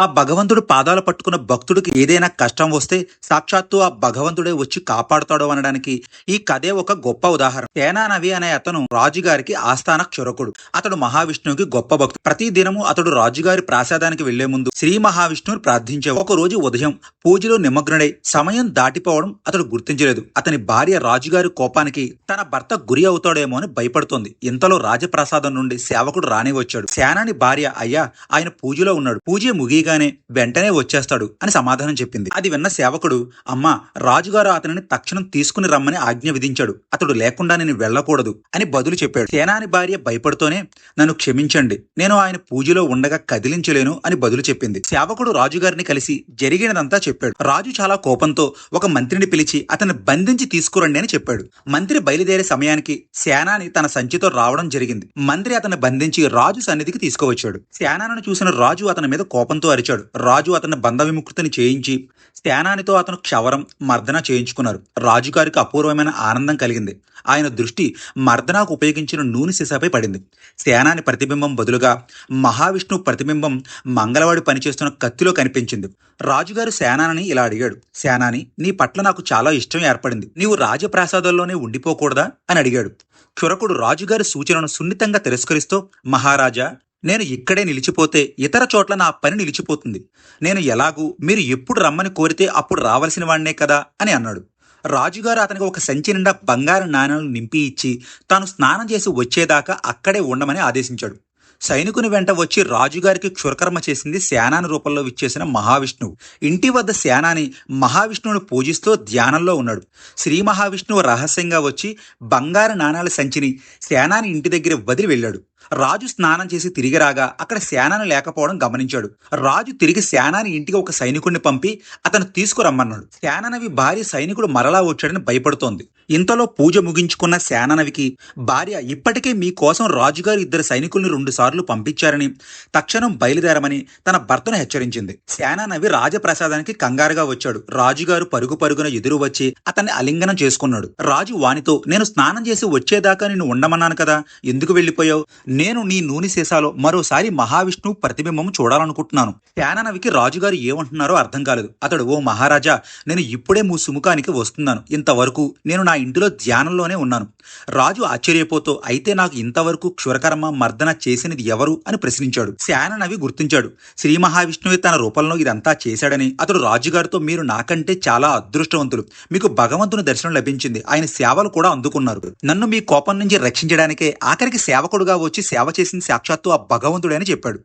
ఆ భగవంతుడు పాదాలు పట్టుకున్న భక్తుడికి ఏదైనా కష్టం వస్తే సాక్షాత్తు ఆ భగవంతుడే వచ్చి కాపాడుతాడు అనడానికి ఈ కథే ఒక గొప్ప ఉదాహరణ. సేనానవి అనే అతను రాజుగారికి ఆస్థాన క్షురకుడు. అతడు మహావిష్ణువుకి గొప్ప భక్తుడు. ప్రతి దినము అతడు రాజుగారి ప్రాసాదానికి వెళ్ళే ముందు శ్రీ మహావిష్ణువుని ప్రార్థించే ఒక రోజు ఉదయం పూజలో నిమగ్నుడై సమయం దాటిపోవడం అతడు గుర్తించలేదు. అతని భార్య రాజుగారి కోపానికి తన భర్త గురి అవుతాడేమో అని భయపడుతోంది. ఇంతలో రాజప్రసాదం నుండి సేవకుడు రాని వచ్చాడు సేనాని భార్య అయ్యా ఆయన పూజలో ఉన్నాడు. పూజ ముగి ముగియగానే వెంటనే వచ్చేస్తాడు అని సమాధానం చెప్పింది. అది విన్న సేవకుడు అమ్మా రాజుగారు అతనిని తక్షణం తీసుకుని రమ్మని ఆజ్ఞ విధించాడు. అతడు లేకుండా నేను వెళ్ళకూడదు అని బదులు చెప్పాడు. సేనాని భార్య భయపడుతూనే నన్ను క్షమించండి. నేను ఆయన పూజలో ఉండగా కదిలించలేను అని బదులు చెప్పింది. సేవకుడు రాజుగారిని కలిసి జరిగినదంతా చెప్పాడు. రాజు చాలా కోపంతో ఒక మంత్రిని పిలిచి అతన్ని బంధించి తీసుకురండి అని చెప్పాడు. మంత్రి బయలుదేరే సమయానికి సేనాని తన సంచితో రావడం జరిగింది. మంత్రి అతన్ని బంధించి రాజు సన్నిధికి తీసుకువచ్చాడు. సేనాను చూసిన రాజు అతని మీద కోపంతో అరిచాడు. రాజు అతన్ని బంధ విముక్తిని చేయించి సేనానితో అతను క్షవరం మర్దన చేయించుకున్నారు. రాజుగారికి అపూర్వమైన ఆనందం కలిగింది. ఆయన దృష్టి మర్దనాకు ఉపయోగించిన నూనె సీసాపై పడింది. సేనాని ప్రతిబింబం బదులుగా మహావిష్ణువు ప్రతిబింబం మంగళవాడి పనిచేస్తున్న కత్తిలో కనిపించింది. రాజుగారు సేనాని ఇలా అడిగాడు. సేనాని నీ పట్ల నాకు చాలా ఇష్టం ఏర్పడింది. నీవు రాజప్రాసాదంలోనే ఉండిపోకూడదా? అని అడిగాడు. క్షురకుడు రాజుగారి సూచనను సున్నితంగా తిరస్కరిస్తూ మహారాజా నేను ఇక్కడే నిలిచిపోతే ఇతర చోట్ల నా పని నిలిచిపోతుంది. నేను ఎలాగూ మీరు ఎప్పుడు రమ్మని కోరితే అప్పుడు రావలసిన వాడినే కదా అని అన్నాడు. రాజుగారు అతనికి ఒక సంచి నిండా బంగారు నాణ్యాలను నింపి ఇచ్చి తాను స్నానం చేసి వచ్చేదాకా అక్కడే ఉండమని ఆదేశించాడు. సైనికుని వెంట వచ్చి రాజుగారికి క్షురకర్మ చేసింది సేనాని రూపంలో విచ్చేసిన మహావిష్ణువు. ఇంటి వద్ద సేనాని మహావిష్ణువును పూజిస్తూ ధ్యానంలో ఉన్నాడు. శ్రీ మహావిష్ణువు రహస్యంగా వచ్చి బంగారు నాణాల సంచిని సేనాని ఇంటి దగ్గర వదిలి వెళ్ళాడు. రాజు స్నానం చేసి తిరిగి రాగా అక్కడ శానాను లేకపోవడం గమనించాడు. రాజు తిరిగి శానాని ఇంటికి ఒక సైనికుడిని పంపి అతను తీసుకురమ్మన్నాడు. శానానవి భార్య సైనికుడు మరలా వచ్చాడని భయపడుతోంది. ఇంతలో పూజ ముగించుకున్న శానానవికి భార్య ఇప్పటికే మీకోసం రాజుగారు ఇద్దరు సైనికుల్ని రెండుసార్లు పంపించారని తక్షణం బయలుదేరమని తన భర్తను హెచ్చరించింది. శానానవి రాజప్రసాదానికి కంగారుగా వచ్చాడు. రాజుగారు పరుగు పరుగున ఎదురు వచ్చి అతన్ని అలింగనం చేసుకున్నాడు. రాజు వానితో నేను స్నానం చేసి వచ్చేదాకా నిన్ను ఉండమన్నాను కదా ఎందుకు వెళ్ళిపోయావు? నేను నీ నూనె సీసాలో మరోసారి మహావిష్ణువు ప్రతిబింబం చూడాలనుకుంటున్నాను. సేనానవికి రాజుగారు ఏమంటున్నారో అర్థం కాలేదు. అతడు ఓ మహారాజా నేను ఇప్పుడే మీ సుముఖానికి వస్తున్నాను. ఇంతవరకు నేను నా ఇంటిలో ధ్యానంలోనే ఉన్నాను. రాజు ఆశ్చర్యపోతూ అయితే నాకు ఇంతవరకు క్షురకర్మ మర్దన చేసినది ఎవరు? అని ప్రశ్నించాడు. సేననవి గుర్తించాడు. శ్రీ మహావిష్ణువే తన రూపంలో ఇదంతా చేశాడని అతడు రాజుగారితో మీరు నాకంటే చాలా అదృష్టవంతులు. మీకు భగవంతుని దర్శనం లభించింది. ఆయన సేవలు కూడా అందుకున్నారు. నన్ను మీ కోపం నుంచి రక్షించడానికే ఆఖరికి సేవకుడుగా వచ్చి సేవ చేసిన సాక్షాత్తు ఆ భగవంతుడే అని చెప్పాడు.